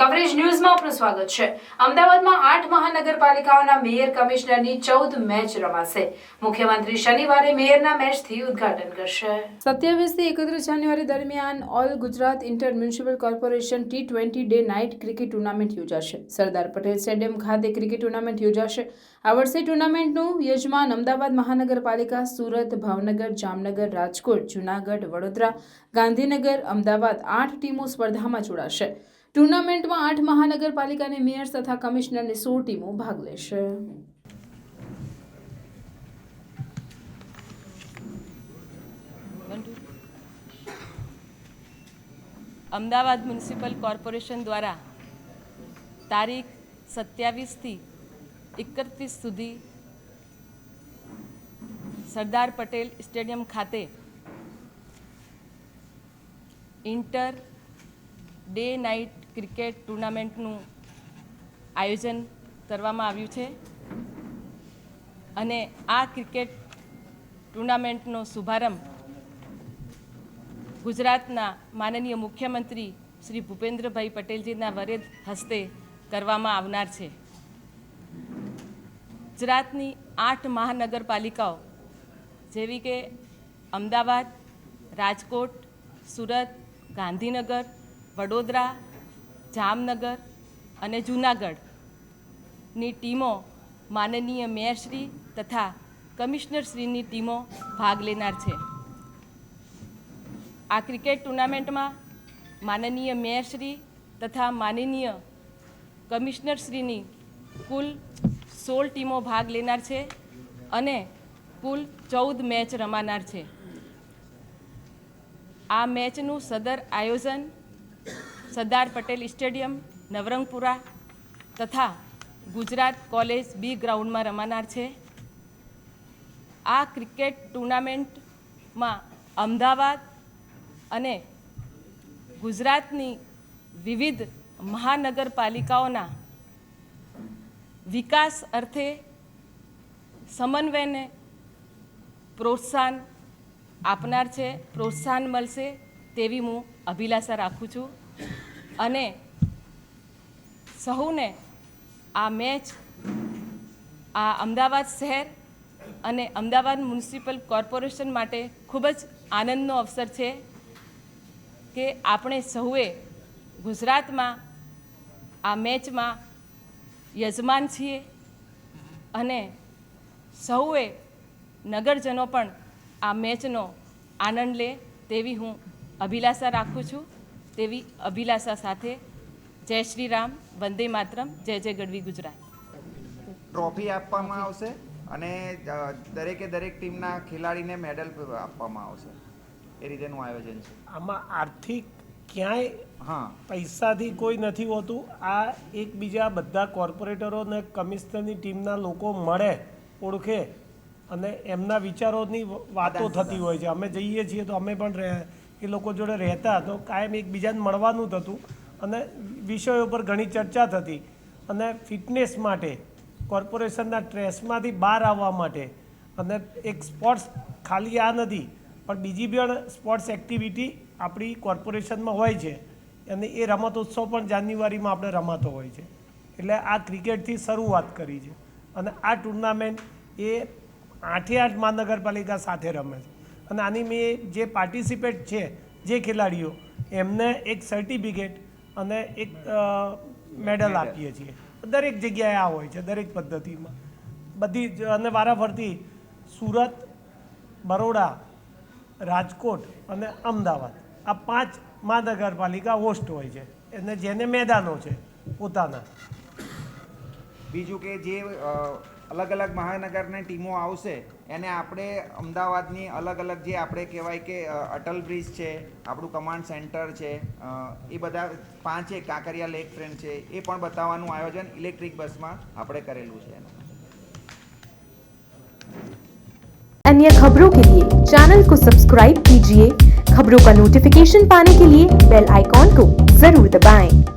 Coverage ન્યૂઝમાં આપનું સ્વાગત છે. અમદાવાદમાં આઠ મહાનગરપાલિકાઓના મેયર કમિશનરની ચૌદ મેચ રમાશે. મુખ્યમંત્રી શનિવારે મેયરના મેચથી ઉદ્ઘાટન કરશે. સત્યાવીસથી એકત્રીસ જાન્યુઆરી દરમિયાન all Gujarat inter municipal corporation T twenty day night cricket tournament યોજાશે. સરદાર પટેલ સ્ટેડિયમ ખાતે ક્રિકેટ ટુર્નામેન્ટ યોજાશે. આ વર્ષે ટુર્નામેન્ટનું યજમાન અમદાવાદ મહાનગરપાલિકા સુરત, ભાવનગર, જામનગર, રાજકોટ, જૂનાગઢ, વડોદરા, ગાંધીનગર, અમદાવાદ આઠ ટીમો સ્પર્ધામાં જોડાશે. ટુર્નામેન્ટમાં આઠ મહાનગરપાલિકાની મેયર તથા કમિશનરની સોળ ટીમો ભાગ લેશે. અમદાવાદ મ્યુનિસિપલ કોર્પોરેશન દ્વારા તારીખ સત્યાવીસથી એકત્રીસ સુધી સરદાર પટેલ સ્ટેડિયમ ખાતે ઇન્ટર ડે નાઇટ ક્રિકેટ ટુર્નામેન્ટનું આયોજન કરવામાં આવ્યું છે. અને આ ક્રિકેટ ટુર્નામેન્ટનો શુભારંભ ગુજરાતના માનનીય મુખ્યમંત્રી શ્રી ભૂપેન્દ્રભાઈ પટેલજીના વરેદ હસ્તે કરવામાં આવનાર છે. ગુજરાતની આઠ મહાનગરપાલિકાઓ જેવી કે અમદાવાદ, રાજકોટ, સુરત, ગાંધીનગર, વડોદરા જામનગર અને જૂનાગઢની ટીમો માનનીય મેયરશ્રી તથા કમિશનરશ્રીની ટીમો ભાગ લેનાર છે. આ ક્રિકેટ ટુર્નામેન્ટમાં માનનીય મેયરશ્રી તથા માનનીય કમિશનરશ્રીની કુલ સોળ ટીમો ભાગ લેનાર છે અને કુલ ચૌદ મેચ રમાનાર છે. આ મેચનું સદર આયોજન સરદાર પટેલ સ્ટેડિયમ, નવરંગપુરા તથા ગુજરાત કોલેજ બી ગ્રાઉન્ડમાં રમાનાર છે. આ ક્રિકેટ ટુર્નામેન્ટમાં અમદાવાદ અને ગુજરાતની વિવિધ મહાનગરપાલિકાઓના વિકાસ અર્થે સમન્વયને પ્રોત્સાહન આપનાર છે, પ્રોત્સાહન મળશે તેવી હું અભિલાષા રાખું છું. અને સહુને આ મેચ આ અમદાવાદ શહેર અને અમદાવાદ મ્યુનિસિપલ કોર્પોરેશન માટે ખૂબ જ આનંદનો અવસર છે કે આપણે સૌએ ગુજરાતમાં આ મેચમાં યજમાન છીએ અને સૌએ નગરજનો પણ આ મેચનો આનંદ લે તેવી હું અભિલાષા રાખું છું. તેવી અભિલાષા સાથે જય શ્રી રામ વંદે માતરમ જય જય ગઢવી ગુજરાત. ટ્રોફી આપવામાં આવશે અને દરેકે દરેક ટીમના ખેલાડીને મેડલ આપવામાં આવશે. એ રીતેનું આયોજન છે. આમાં આર્થિક ક્યાંય હા. પૈસાથી કોઈ નથી હોતું. આ એકબીજા બધા કોર્પોરેટરો અને કમિશનરની ટીમના લોકો મળે ઓળખે અને એમના વિચારોની વાતો થતી હોય છે. અમે જઈએ છીએ તો અમે પણ રહે એ લોકો જોડે રહેતા તો કાયમ એકબીજાને મળવાનું થતું અને વિષયો પર ઘણી ચર્ચા થતી અને ફિટનેસ માટે, કોર્પોરેશનના ટ્રેસમાંથી બહાર આવવા માટે અને એક સ્પોર્ટ્સ ખાલી આ નથી, પણ બીજી પણ સ્પોર્ટ્સ એક્ટિવિટી આપણી કોર્પોરેશનમાં હોય છે અને એ રમતોત્સવ પણ જાન્યુઆરીમાં આપણે રમાતો હોય છે. એટલે આ ક્રિકેટથી શરૂઆત કરી છે અને આ ટુર્નામેન્ટ એ આઠે આઠ મહાનગરપાલિકા સાથે રમે છે. અને આની મેં જે પાર્ટિસિપેટ છે જે ખેલાડીઓ એમને એક સર્ટિફિકેટ અને એક મેડલ આપીએ છીએ. દરેક જગ્યાએ આ હોય છે દરેક પદ્ધતિમાં. બધી જ અને વારાફરતી સુરત બરોડા રાજકોટ અને અમદાવાદ આ પાંચ મહાનગરપાલિકા હોસ્ટ હોય છે. અને જેને મેદાનો છે પોતાના. બીજું કે જે અલગ અલગ મહાનગરની ટીમો આવશે એને આપણે અમદાવાદની અલગ અલગ જે આપણે કહેવાય કે અ, અટલ બ્રિજ છે આપણું કમાન્ડ સેન્ટર છે અ, એ બધા પાંચે કાંકરિયા લેક ફ્રેન્ડ છે એ પણ બતાવવાનું આયોજન ઇલેક્ટ્રિક બસમાં આપણે કરેલું છે એનું अन्य खबरों के लिए चैनल को सब्सक्राइब कीजिए खबरों का नोटिफिकेशन पाने के लिए बेल आइकॉन को जरूर दबाएं।